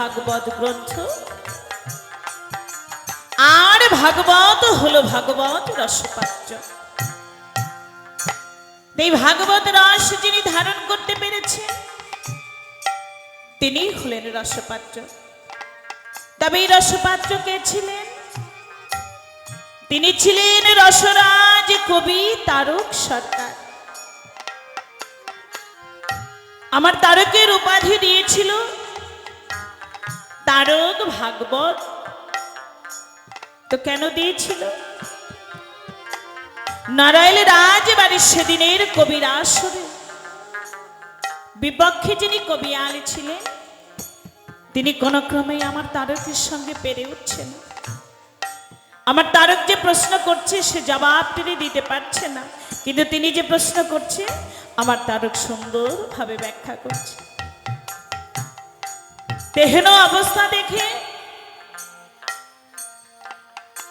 ভাগবত গ্রন্থ? আর ভাগবত হলো ভাগবত রসপাত্র। এই ভাগবত রস যিনি ধারণ করতে পেরেছে তিনি হলেন রসপাত্র। তবে এই রসপাত্র কে ছিলেন? তিনি ছিলেন রসরাজ কবি তারক সরকার। আমার তারকের উপাধি দিয়েছিল তারক ভাগবত। তো কেন দিয়েছিল? নারায়ণ রাজবাড়ির সেদিনের কবির আসরে। বিপক্ষে যিনি কবি ছিলেন, তিনি কোন ক্রমে আমার তারকের সঙ্গে পেরে উঠছেন। আমার তারক যে প্রশ্ন করছে, সে জবাব তিনি দিতে পারছে না। কিন্তু তিনি যে প্রশ্ন করছে, আমার তারক সুন্দরভাবে ব্যাখ্যা করছে। তেহেন অবস্থা দেখে।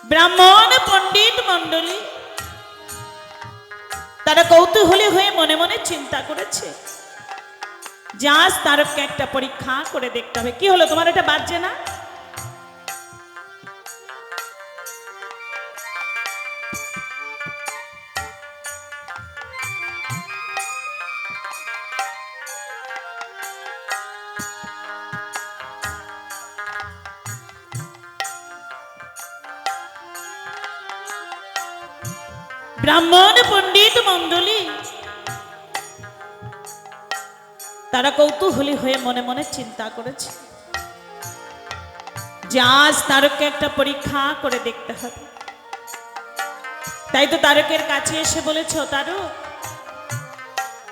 ব্রাহ্মণ, পণ্ডিত, মণ্ডলী, তারা কৌতূহলী হয়ে মনে মনে চিন্তা করেছে। যাস তারককে একটা পরীক্ষা করে দেখতে হবে। কি হলো, তোমার এটা বাজছে না? ব্রাহ্মণ, পণ্ডিত মণ্ডলী তারা কৌতূহলী হয়ে মনে মনে চিন্তা করেছে যে আজ তারককে একটা পরীক্ষা করে দেখতে হবে। তাই তো তারকের কাছে এসে বলেছ তারক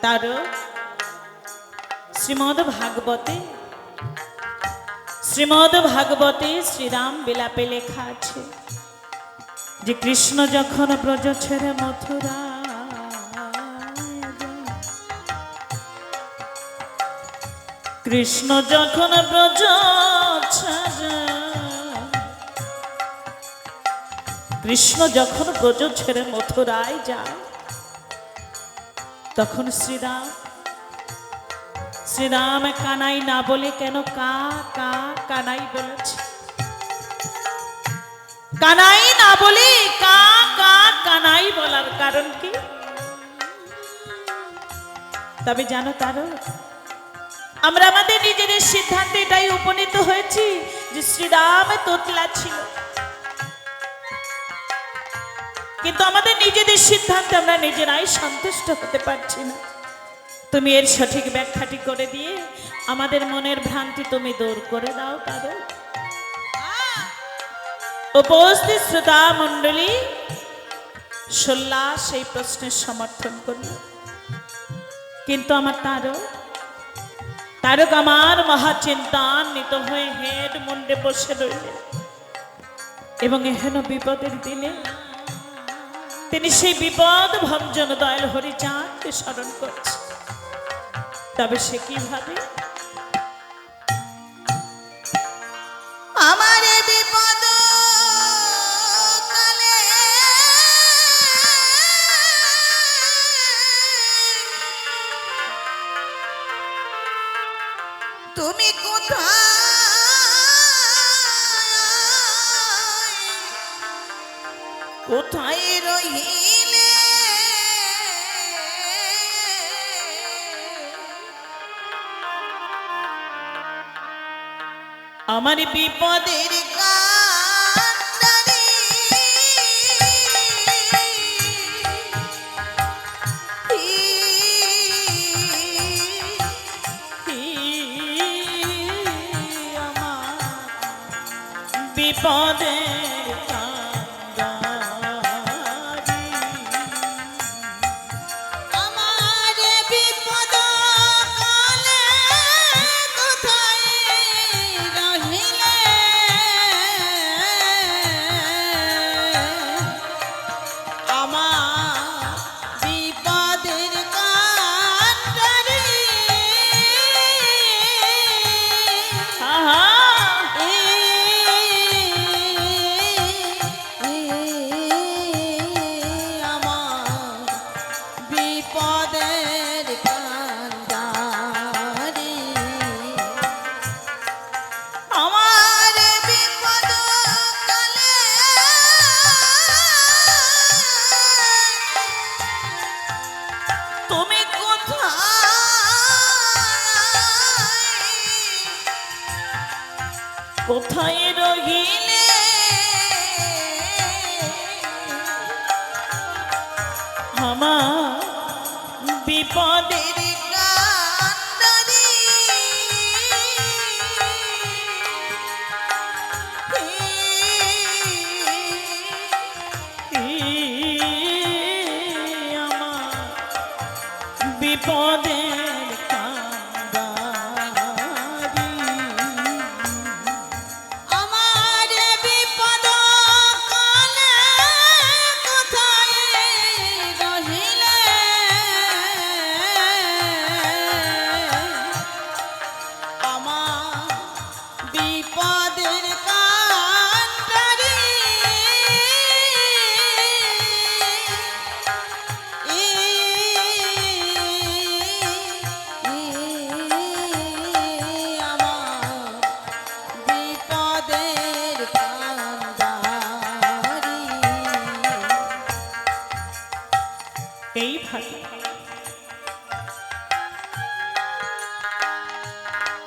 তারক শ্রীমদ ভাগবতে শ্রীমদ ভাগবতে শ্রীরাম বিলাপে লেখা আছে। যে কৃষ্ণ যখন ব্রজ ছেড়ে মথুরা কৃষ্ণ যখন ব্রজ কৃষ্ণ যখন ব্রজ ছেড়ে মথুরায় যায়, তখন শ্রীরাম শ্রীরাম কানাই না বলে কেন কা কা, কানাই বলেছে? কানাই বলে, কা কা কানাই বলার কারণ কি? তবে জানো তারও, আমরা আমাদের নিজেদের সিদ্ধান্তে এটাই উপনীত হয়েছি যে শ্রীরাম তোতলা ছিল। কিন্তু আমাদের নিজেদের সিদ্ধান্তে আমরা নিজেরাই সন্তুষ্ট হতে পারছি না। তুমি এর সঠিক ব্যাখ্যাটি করে দিয়ে আমাদের মনের ভ্রান্তি তুমি দূর করে দাও, তারও। উপস্থিত শ্রোতা মণ্ডলী সোল্লা সেই প্রশ্নের সমর্থন করল। কিন্তু আমার তারক তারক আমার মহাচিন্তান্বিত হয়ে হেড মুন্ডে বসে রইলেন। এবং এহেন বিপদের দিনে তিনি সেই বিপদ ভঞ্জন দয়াল হরিচাঁদকে স্মরণ করছে তবে সে কীভাবে তুমি কোথায়? কোথায় রহিলে? আমার বিপদের বিপদের বিপদের বিপদের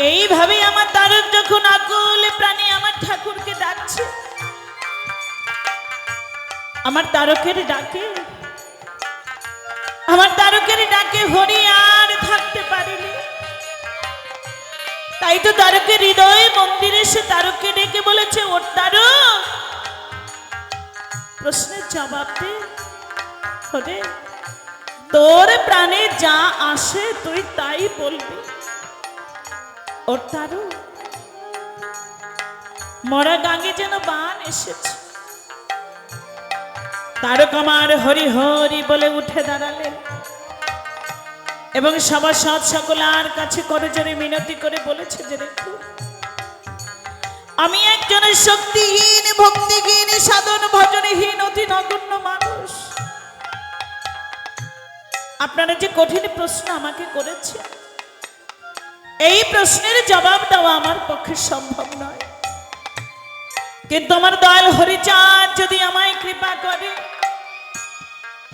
এইভাবে আমার তারক যখন আকুল প্রাণী আমার ঠাকুরকে ডাকছে, আমার তারকের ডাকে, আমার তারকের ডাকে হরি আর থাকতে পারিনি তাই তো তারকের হৃদয় মন্দিরে সে তারককে ডেকে বলেছে, ওর তারক প্রশ্নের জবাব তোর প্রাণে যা আসে তুই তাই বলবি। ওর তারু মরা গাঙ্গে যেন বান এসেছে। তারক আমার হরি হরি বলে উঠে দাঁড়ালেন। এবং সভাসদ সকলার কাছে করে জোরে মিনতি করে বলেছে যে, দেখুন, আমি একজনের শক্তিহীন, ভক্তিহীন, সাধন, ভজনহীন অতি নগণ্য মানুষ। আপনারা যে কঠিন প্রশ্ন আমাকে করেছে এই প্রশ্নের জবাব দেওয়া আমার পক্ষে সম্ভব নয়। কিন্তু আমার দয়াল হরিচাঁদ যদি আমায় কৃপা করে,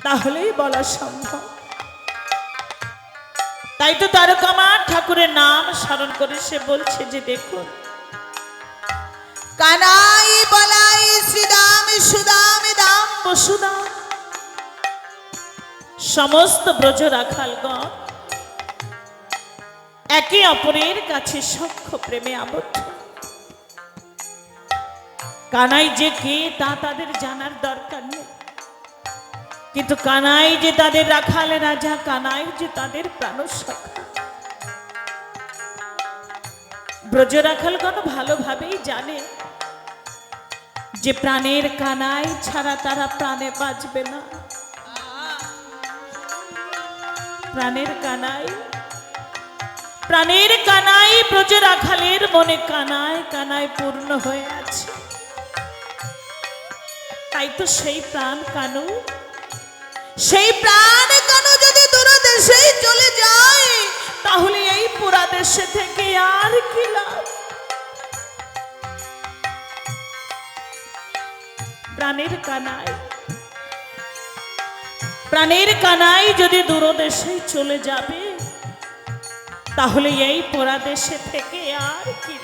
তাহলেই বলা সম্ভব। তাই তো তারকামার ঠাকুরের নাম স্মরণ করে সে বলছে যে দেখুন, কানাই বলাই শ্রীদাম সুদাম দাম বসুদাম, সমস্ত ব্রজ রাখাল রাখালগণ একে অপরের কাছে সখ্য প্রেমে আবদ্ধ। কানাই যে কে, তা তাদের জানার দরকার নেই। কিন্তু কানাই যে তাদের রাখাল রাজা, কানাই যে তাদের প্রাণ ব্রজ রাখালগণ ভালোভাবেই জানে যে প্রাণের কানাই ছাড়া তারা প্রাণে বাঁচবে না। প্রাণের কানাই প্রাণের কানাই ব্রজ রাখালের মনে কানায় কানায় পূর্ণ হয়ে আছে। তাই তো সেই প্রাণ কানু। সেই প্রাণ কানু যদি দূর দেশে চলে যায়, তাহলে এই পুরা দেশে থেকে আর কি প্রাণের কানাই প্রাণের কানাই যদি দূরদেশে চলে যাবে তাহলে এই পোড়া দেশে থেকে আর কি?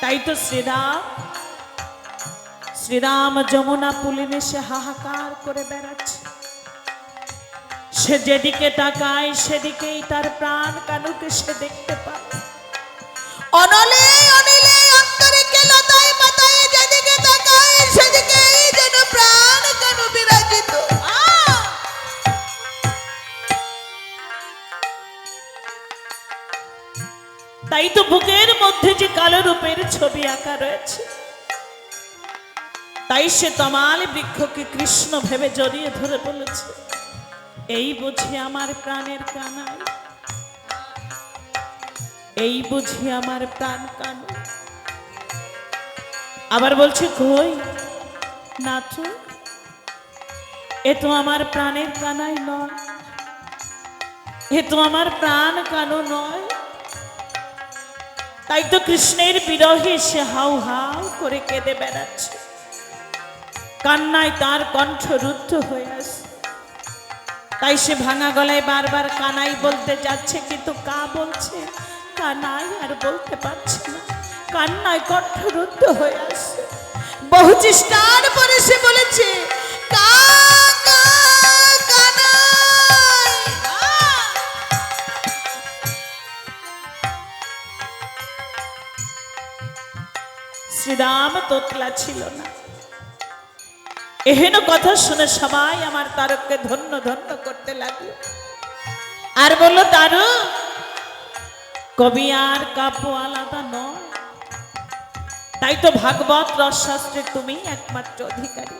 তাই তো শ্রীরাম শ্রীরাম যমুনা পুলিনে সে হাহাকার করে বেড়াচ্ছে সে যেদিকে তাকায় সেদিকেই তার প্রাণ কানুকে সে দেখতে পায় অনলে তাই তো বুকের মধ্যে যে কালো রূপের ছবি আঁকা রয়েছে। তাই সে তমাল বৃক্ষকে কৃষ্ণ ভেবে জড়িয়ে ধরে বলেছে, এই বুঝি আমার প্রাণের কানাই এই বুঝি আমার প্রাণ কান আবার বলছে, কই? না তো। এ তো আমার প্রাণের কানাই নয়। এ তো আমার প্রাণ কানো নয়। তাই তো কৃষ্ণের বিরহে সে হাউ হাউ করে কেঁদে বেড়াচ্ছে। কান্নায় তার কণ্ঠ রুদ্ধ হয়ে আসে তাই সে ভাঙা গলায় বারবার কানাই বলতে যাচ্ছে, কিন্তু কা বলছে? কানাই আর বলতে পারছে না। কান্নায় কণ্ঠ রুদ্ধ হয়ে আসছে বহু চেষ্টার পরে সে বলেছে কাকা শ্রীরাম তোতলা ছিল না। এহেন কথা শুনে সবাই আমার তারককে ধন্য ধন্য করতে লাগল। আর বলল তারক কবি আর কাব্য আলাদা নয়। তাই তো ভাগবত রসশাস্ত্রের তুমি একমাত্র অধিকারী।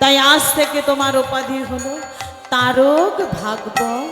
তাই আজ থেকে তোমার উপাধি হলো তারক, ভাগবত